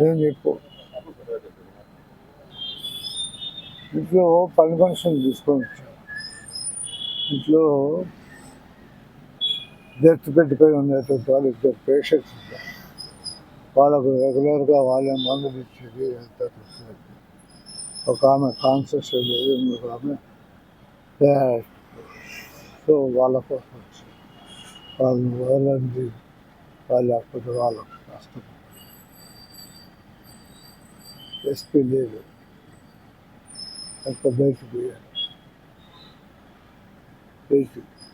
ఏం చెప్పు. ఇంట్లో పని ఫంక్షన్ తీసుకొని ఇంట్లో డెత్ పెట్టిపోయి ఉండేటువంటి వాళ్ళు ఇద్దరు పేషెంట్స్ ఉంటారు వాళ్ళకు రెగ్యులర్గా వాళ్ళే మందులు ఇచ్చేది అంతా చూసేది ఒక ఆమె కాన్షియస్ లేదు ఇంకొక ఆమె dead. సో వాళ్ళ కోసం వచ్చి వాళ్ళు వాళ్ళని వాళ్ళు లేకపోతే వాళ్ళకు కష్టం ఎస్పీ లేదు అంత బయటికి పోయారు Perfeito.